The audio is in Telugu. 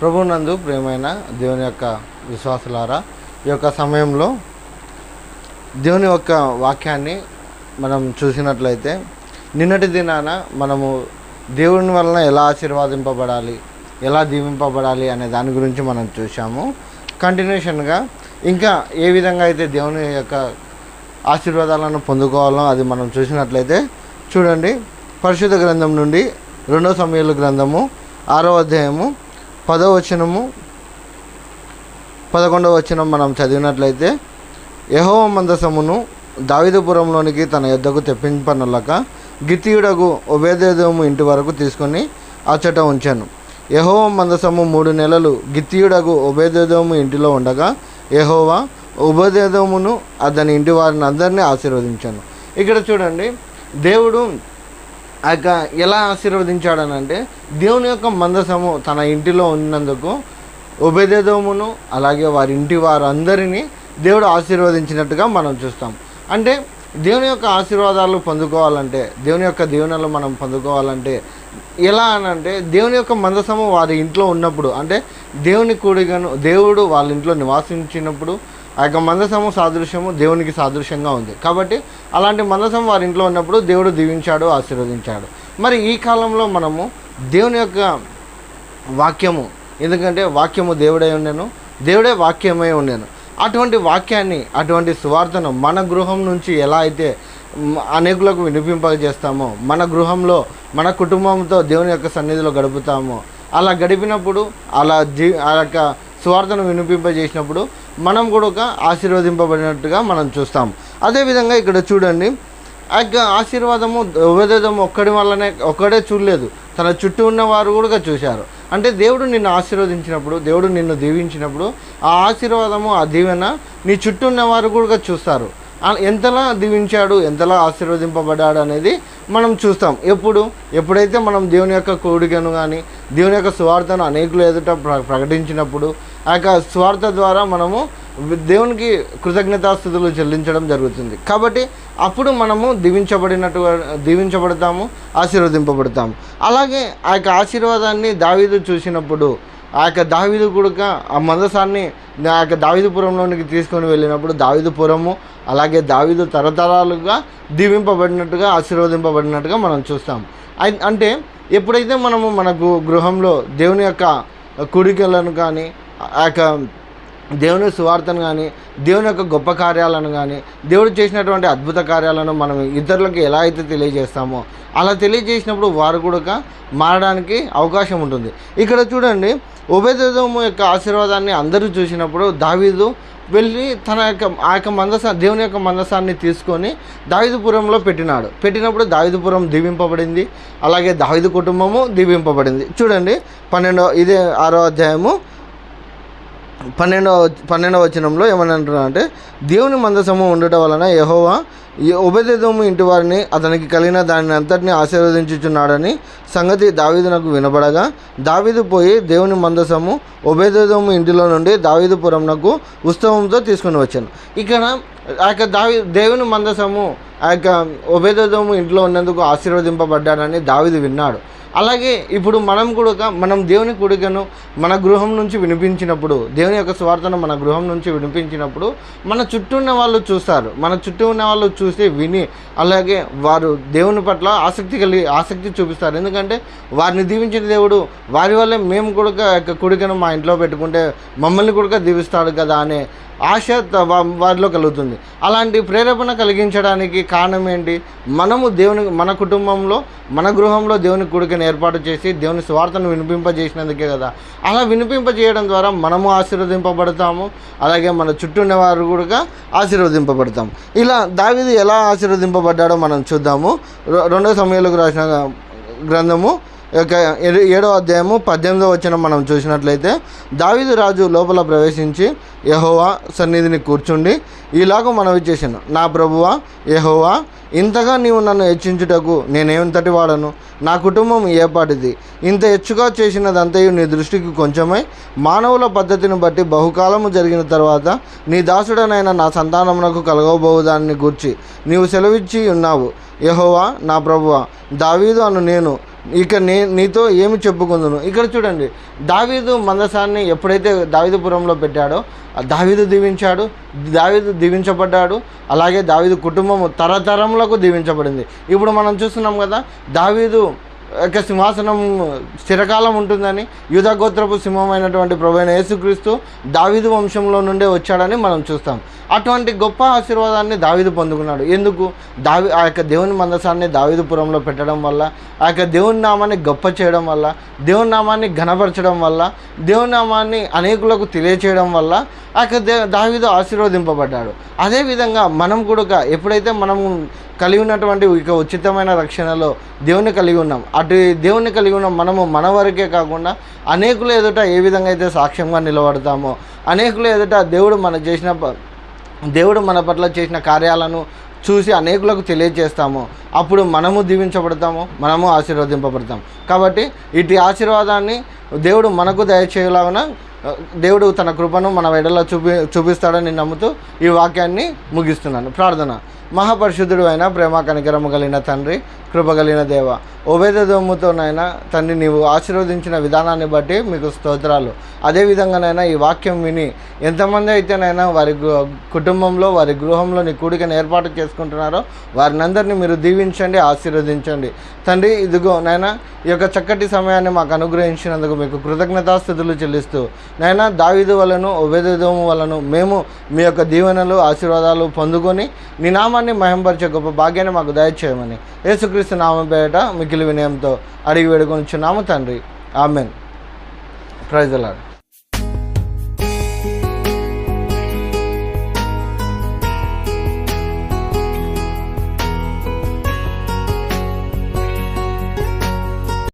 ప్రభునందు ప్రియమైన దేవుని యొక్క విశ్వాసులారా ఈ యొక్క సమయంలో దేవుని యొక్క వాక్యాన్ని మనం చూసినట్లయితే నిన్నటి దినాన మనము దేవుని వలన ఎలా ఆశీర్వాదింపబడాలి ఎలా దీవింపబడాలి అనే దాని గురించి మనం చూసాము కంటిన్యూషన్గా ఇంకా ఏ విధంగా అయితే దేవుని యొక్క ఆశీర్వాదాలను పొందుకోవాలో అది మనం చూసినట్లయితే చూడండి పరిశుద్ధ గ్రంథం నుండి రెండో సమయాల గ్రంథము ఆరో అధ్యాయము పదో వచనము పదకొండవ వచనం మనం చదివినట్లయితే యహోవ మందసమును దావిదపురంలోనికి తన యొద్దకు తెప్పింపనలక గితీయుడకు ఉభయదేదము ఇంటి వరకు తీసుకొని అచ్చట ఉంచాను. యహోవ మందసము మూడు నెలలు గిత్తీయుడకు ఉభయదేదము ఇంటిలో ఉండగా యహోవా ఉభయదేదమును అతని ఇంటి వారిని అందరినీ ఆశీర్వదించాను. ఇక్కడ చూడండి దేవుడు యొక్క ఎలా ఆశీర్వదించాడనంటే దేవుని యొక్క మందసము తన ఇంటిలో ఉన్నందుకు ఉభయదేదమును అలాగే వారి ఇంటి వారందరినీ దేవుడు ఆశీర్వదించినట్టుగా మనం చూస్తాం. అంటే దేవుని యొక్క ఆశీర్వాదాలు పొందుకోవాలంటే దేవుని యొక్క దీవెనలు మనం పొందుకోవాలంటే ఎలా అని అంటే దేవుని యొక్క మందసము వారి ఇంట్లో ఉన్నప్పుడు అంటే దేవుని కూడిగను దేవుడు వాళ్ళ ఇంట్లో నివాసించినప్పుడు ఆ యొక్క మందసము సాదృశ్యము దేవునికి సాదృశ్యంగా ఉంది. కాబట్టి అలాంటి మందసం వారి ఇంట్లో ఉన్నప్పుడు దేవుడు దీవించాడు ఆశీర్వదించాడు. మరి ఈ కాలంలో మనము దేవుని యొక్క వాక్యము ఎందుకంటే వాక్యము దేవుడై ఉండెను దేవుడే వాక్యమై ఉండెను. అటువంటి వాక్యాన్ని అటువంటి సువార్తను మన గృహం నుంచి ఎలా అయితే అనేకులకు వినిపింపజేస్తామో మన గృహంలో మన కుటుంబంతో దేవుని యొక్క సన్నిధిలో గడుపుతామో అలా గడిపినప్పుడు అలా జీ ఆ యొక్క సువార్తను వినిపింపజేసినప్పుడు మనం కూడా ఒక ఆశీర్వదింపబడినట్టుగా మనం చూస్తాం. అదేవిధంగా ఇక్కడ చూడండి ఆ యొక్క ఆశీర్వాదము ఉపదేదము ఒక్కడి వల్లనే ఒక్కడే చూడలేదు. తన చుట్టూ ఉన్న వారు కూడా చూశారు. అంటే దేవుడు నిన్ను ఆశీర్వదించినప్పుడు దేవుడు నిన్ను దీవించినప్పుడు ఆ ఆశీర్వాదము ఆ దీవెన నీ చుట్టూ ఉన్న వారు కూడా చూస్తారు. ఎంతలా దీవించాడు ఎంతలా ఆశీర్వదింపబడ్డాడు అనేది మనం చూస్తాం. ఎప్పుడు? ఎప్పుడైతే మనం దేవుని యొక్క కోడికను కానీ దేవుని యొక్క సువార్తను అనేకులు ఎదుట ప్ర ప్రకటించినప్పుడు ఆ యొక్క స్వార్థ ద్వారా మనము దేవునికి కృతజ్ఞతాస్థుతులు చెల్లించడం జరుగుతుంది. కాబట్టి అప్పుడు మనము దీవించబడినట్టు దీవించబడతాము ఆశీర్వదింపబడతాము. అలాగే ఆ యొక్క ఆశీర్వాదాన్ని దావీదు చూసినప్పుడు ఆ యొక్క దావీదు కూడక ఆ మందసాన్ని ఆ యొక్క దావీదుపురంలోనికి తీసుకొని వెళ్ళినప్పుడు దావీదుపురము అలాగే దావీదు తరతరాలుగా దీవింపబడినట్టుగా ఆశీర్వదింపబడినట్టుగా మనం చూస్తాం. అంటే ఎప్పుడైతే మనము మనకు గృహంలో దేవుని యొక్క కుడికలను కానీ ఆ యొక్క దేవుని సువార్తను కానీ దేవుని యొక్క గొప్ప కార్యాలను కానీ దేవుడు చేసినటువంటి అద్భుత కార్యాలను మనం ఇతరులకు ఎలా అయితే తెలియజేస్తామో అలా తెలియజేసినప్పుడు వారు కూడా మారడానికి అవకాశం ఉంటుంది. ఇక్కడ చూడండి ఉభయదేవము యొక్క ఆశీర్వాదాన్ని అందరూ చూసినప్పుడు దావీదు వెళ్ళి తన యొక్క ఆ యొక్క మందస దేవుని యొక్క మందసాన్ని తీసుకొని దావిదుపురంలో పెట్టినాడు. పెట్టినప్పుడు దావిదుపురం దీవింపబడింది అలాగే దావిదు కుటుంబము దీవింపబడింది. చూడండి పన్నెండో ఇదే ఆరో అధ్యాయము పన్నెండవ పన్నెండవ వచనంలో ఏమని అంటున్నారంటే దేవుని మందసము ఉండటం వలన యహోవా ఉభయదేదము ఇంటి వారిని అతనికి కలిగిన దానిని అంతటిని ఆశీర్వదించుచున్నాడని సంగతి దావీదునకు వినబడగా దావీదు పోయి దేవుని మందసము ఉభయదేదము ఇంటిలో నుండి దావీదుపురంనకు ఉత్సవంతో తీసుకుని వచ్చాను. ఇక్కడ ఆ యొక్క దావి దేవుని మందసము ఆ యొక్క ఉభయదేదము ఇంట్లో ఉన్నందుకు ఆశీర్వదింపబడ్డాడని దావీదు విన్నాడు. అలాగే ఇప్పుడు మనం కూడా మనం దేవుని కొడుకను మన గృహం నుంచి వినిపించినప్పుడు దేవుని యొక్క స్వార్థను మన గృహం నుంచి వినిపించినప్పుడు మన చుట్టూ ఉన్న వాళ్ళు చూస్తారు. మన చుట్టూ ఉన్న వాళ్ళు చూసి విని అలాగే వారు దేవుని పట్ల ఆసక్తి కలిగి ఆసక్తి చూపిస్తారు. ఎందుకంటే వారిని దీవించిన దేవుడు వారి వల్లే మేము కూడా కొడుకను మా ఇంట్లో పెట్టుకుంటే మమ్మల్ని కూడా దీవిస్తాడు కదా అనే ఆశ త- వారిలో కలుగుతుంది. అలాంటి ప్రేరేపణ కలిగించడానికి కారణం ఏంటి? మనము దేవుని మన కుటుంబంలో మన గృహంలో దేవుని కొడుకుని ఏర్పాటు చేసి దేవుని స్వార్థను వినిపింపజేసినందుకే కదా. అలా వినిపింపజేయడం ద్వారా మనము ఆశీర్వదింపబడతాము. అలాగే మన చుట్టూ ఉన్నవారు కూడా ఆశీర్వదింపబడతాం ఇలా దావిది ఎలా ఆశీర్వదింపబడ్డాడో మనం చూద్దాము. రెండో సమయాలకు రాసిన గ్రంథము యొక్క ఏడు- ఏడో అధ్యాయము పద్దెనిమిదో వచ్చిన మనం చూసినట్లయితే దావీదు రాజు లోపల ప్రవేశించి యహోవా సన్నిధిని కూర్చుండి ఈలాగ మనవి చేశాను. నా ప్రభువా యహోవా ఇంతగా నీవు నన్ను హెచ్చించుటకు నేనేంతటి వాడను? నా కుటుంబం ఏపాటిది ఇంత హెచ్చుగా చేసినదంతయు నీ దృష్టికి కొంచెమై. మానవుల పద్ధతిని బట్టి బహుకాలము జరిగిన తర్వాత నీ దాసుడనైన నా సంతానమునకు కలగబోదాన్ని గూర్చి నీవు సెలవిచ్చి ఉన్నావు యహోవా నా ప్రభువా దావీదు అను నేను ఇక నే నీతో ఏమి చెప్పుకుందును? ఇక్కడ చూడండి దావీదు మందసాన్ని ఎప్పుడైతే దావీదుపురంలో పెట్టాడో దావీదు దీవించాడు దావీదు దీవించబడ్డాడు అలాగే దావీదు కుటుంబం తరతరములకు దీవించబడింది. ఇప్పుడు మనం చూస్తున్నాం కదా దావీదు యొక్క సింహాసనం స్థిరకాలం ఉంటుందని యూదా గోత్రపు సింహమైనటువంటి ప్రభైన యేసుక్రీస్తు దావీదు వంశంలో నుండే వచ్చాడని మనం చూస్తాం. అటువంటి గొప్ప ఆశీర్వాదాన్ని దావిదు పొందుకున్నాడు. ఎందుకు? దావి ఆ యొక్క దేవుని మందసాన్ని దావిదుపురంలో పెట్టడం వల్ల ఆ యొక్క దేవుని నామాన్ని గొప్ప చేయడం వల్ల దేవుని నామాన్ని ఘనపరచడం వల్ల దేవుని నామాన్ని అనేకులకు తెలియచేయడం వల్ల ఆ యొక్క దే దావిదు ఆశీర్వదింపబడ్డాడు. అదేవిధంగా మనం కూడా ఎప్పుడైతే మనం కలిగి ఉన్నటువంటి ఇక ఉచితమైన రక్షణలో దేవుని కలిగి ఉన్నాం అటు దేవుని కలిగి ఉన్నాం మనము మన వరకే కాకుండా అనేకులు ఎదుట ఏ విధంగా అయితే సాక్ష్యంగా నిలబడతామో అనేకులు ఎదుట దేవుడు మన చేసిన దేవుడు మన పట్ల చేసిన కార్యాలను చూసి అనేకులకు తెలియజేస్తాము. అప్పుడు మనము దీవించబడతాము మనము ఆశీర్వదింపబడతాం కాబట్టి ఇటు ఆశీర్వాదాన్ని దేవుడు మనకు దయచేయలాగున దేవుడు తన కృపను మన వెడలో చూపి చూపిస్తాడని నమ్ముతూ ఈ వాక్యాన్ని ముగిస్తున్నాను. ప్రార్థన. మహాపరిశుద్ధుడు అయిన ప్రేమ కనికరము కలిగిన తండ్రి కృపగలిగిన దేవ. ఉభయదమ్ముతోనైనా తండ్రి నీవు ఆశీర్వదించిన విధానాన్ని బట్టి మీకు స్తోత్రాలు. అదేవిధంగానైనా ఈ వాక్యం విని ఎంతమంది అయితేనైనా వారి కుటుంబంలో వారి గృహంలో నీ కూడికను ఏర్పాటు చేసుకుంటున్నారో వారిని అందరినీ మీరు దీవించండి ఆశీర్వదించండి. తండ్రి ఇదిగో నాయన ఈ యొక్క చక్కటి సమయాన్ని మాకు అనుగ్రహించినందుకు మీకు కృతజ్ఞతాస్థుతులు చెల్లిస్తూ నాయన దావిదు వలను ఉభయదోము వలను మేము మీ యొక్క దీవెనలు ఆశీర్వాదాలు పొందుకొని నీ నామాన్ని మహింపరిచే గొప్ప భాగ్యాన్ని మాకు దయచేయమని యేసుక్రీస్తు నామం పేట మిగిలి వినయంతో అడిగి వేడుకొని చున్నాము తండ్రి. ఆమెన్. ప్రైజ్ అలాడు